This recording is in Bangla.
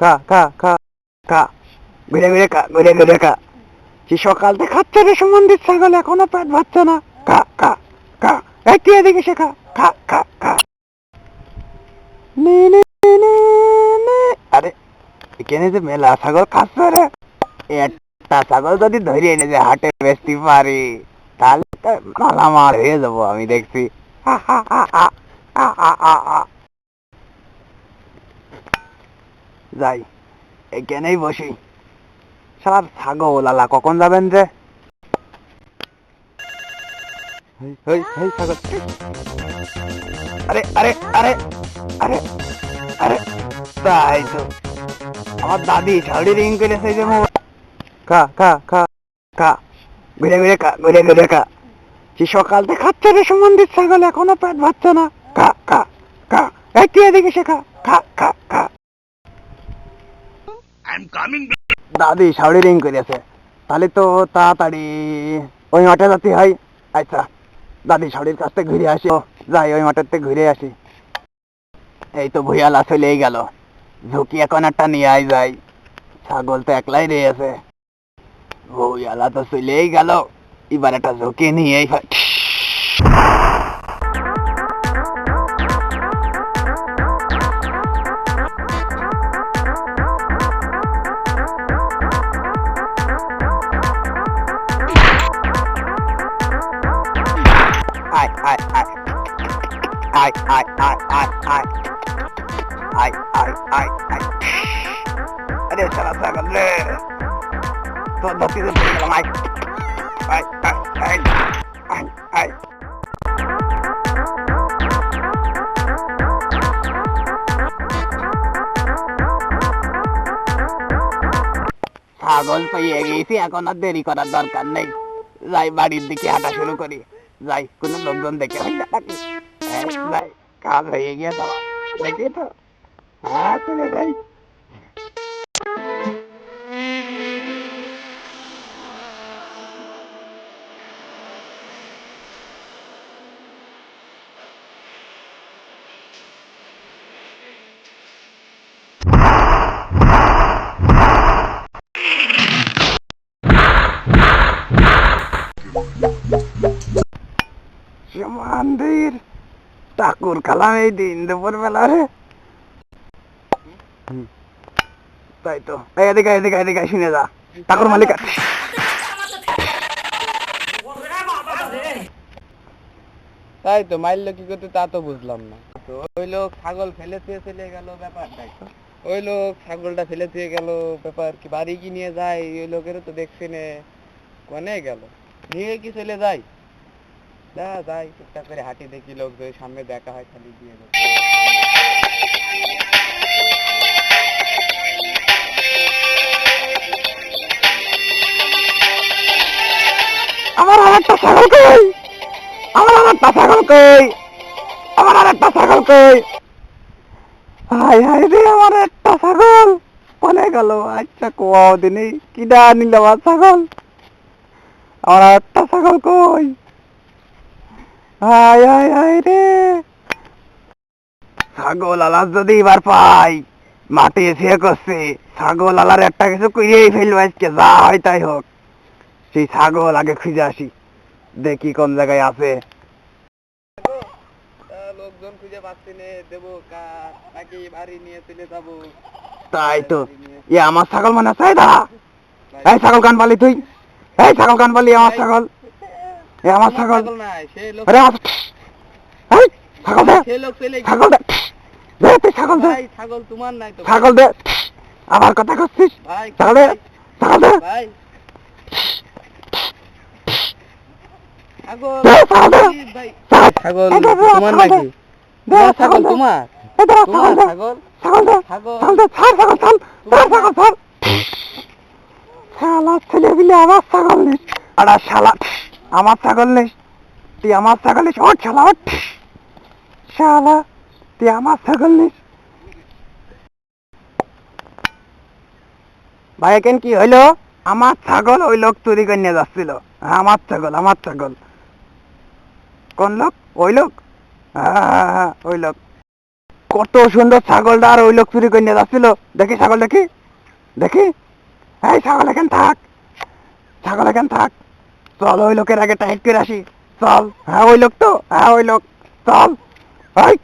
খা খা খা খা ঘুরে ঘুরে খা ঘুরে ঘুরে খা সে সকাল থেকে খাচ্ছে রে সম্বন্ধিত ছাগল? এখনও পেট ভরছে না। খা খা এই তুই এদিকে সে খা খা খা খা। আরে এখানে যে মেলা ছাগল খাচ্ছে রে। একটা ছাগল যদি ধরে এনে যে হাটে বেচতে পারি তাহলে তো মালামাল হয়ে যাব আমি দেখছি। হা, হা, হা, হা, হা, আ হা, যাই এখানেই বসি। সার ছাগল আলা কখন যাবেন যে? তো। আমার দাদি ঝাড়ি রিং করেছে যে খা খা খা খা। ঘুরে ঘুরে, খা, ঘুরে ঘুরে, খা। সকাল থেকে খাচ্ছে রে সম্বন্ধিত ছাগল? এখনও পেট ভরছে না। খা খা খা। এই এদিকে সে খা খা খা। দাদি শাড়ি রিং করেছে তাহলে তো তাড়াতাড়ি ওই মাঠে যাতে হয়। আচ্ছা দাদি শাড়ির কাছ থেকে ঘুরে আসি। যাই, ওই মাঠের থেকে ঘুরে আসি। এই তো ভুয়ালা চলেই গেল। ঝুঁকি এখন একটা নিয়ে আই যাই ছাগল তো একলাই রয়েছে ভুয়ালা তো চলেই গেল। এবার একটা ঝুঁকি নিয়েই হয়। आई आई आई आई अरे चला सागर ले तो धरती से बोल रहा आई आई आई आई आई ছাগল পেয়ে গেছি এখন আর দেরি করার দরকার নেই যাই বাড়ির দিকে হাঁটা শুরু করি যাই কোনো লোকজন দেখে হয়ে যাবে যাই কাজ হয়ে গিয়ে তো দেখি তো चले भाई মন্দির ঠাকুর কালাম এই দিন দুপুর বেলা রে তাই তো এদিকে এদিকে এদিকে, শুনে যা। ঠাকুর মালিক। তাই তো কি করতে তা তো বুঝলাম না। তো ওই লোক ছাগল ফেলে থুয়ে চলে গেল। ওই লোক ছাগলটা ফেলে থুয়ে গেল, ব্যাপার কি বাড়ি কি নিয়ে যায়, ওই লোকেরও তো দেখছি নে, কনে গেল। নিয়ে কি চলে যায়? যা, যাই, টুকটাক করে হাঁটি দেখি লোক সামনে দেখা হয়, খালি দিয়ে ছাগল কই? আমার আর একটা ছাগল কই? আমার আর একটা ছাগল কই? হাই হাই রে, আমার একটা গেল? আচ্ছা কোয়াও কিডা নিল আমার আমার আর একটা ছাগল কই? হাই হাই হাই রে। ছাগল যদি এবার পাই, মাটি এসে করছে ছাগল আলার একটা কিছু কইরেই ফেলব আজকে, যা হয় তাই হোক। সেই ছাগল আগে খুঁজে আসি। দেখি কোন জায়গায় আছে। লোকজন খুঁজে পাচ্ছি দেবো নাকি বাড়ি নিয়ে চলে যাব। তাই তো। এ আমার ছাগল মানে দা এই ছাগল কান পালি তুই। এই ছাগল কান পালি আমার ছাগল। এ আমার ছাগল। আরে আমার এই ছাগল দে। ছাগল দে। দে তুই ছাগল দে। ছাগল তোমার নাই তো। ছাগল দে। আমার কথা করছিস ভাই ছাগল দে। ছাগল দে। ছাগল তোমার নাকি? ছাগল তোমার? আমার ছাগল নেই। তুই আমার ছাগল নিস ওর শালা তুই আমার ছাগল নিস ভাই কেন কি হইল? আমার ছাগল ওই লোক চুরি করে নিয়ে যাচ্ছিল। আমার ছাগল আমার ছাগল। কোন লোক? ওই লোক? ওই লোক। কত সুন্দর ছাগলটা আর ওই লোক চুরি করে নিয়ে যাচ্ছিল। দেখি ছাগল দেখি। দেখি। এই ছাগল এখান থাক। ছাগল এখান থাক। চল ওই লোকের আগে টাইট করে আসি। চল। হ্যাঁ ওই লোক তো? হ্যাঁ ওই লোক। চল। ওই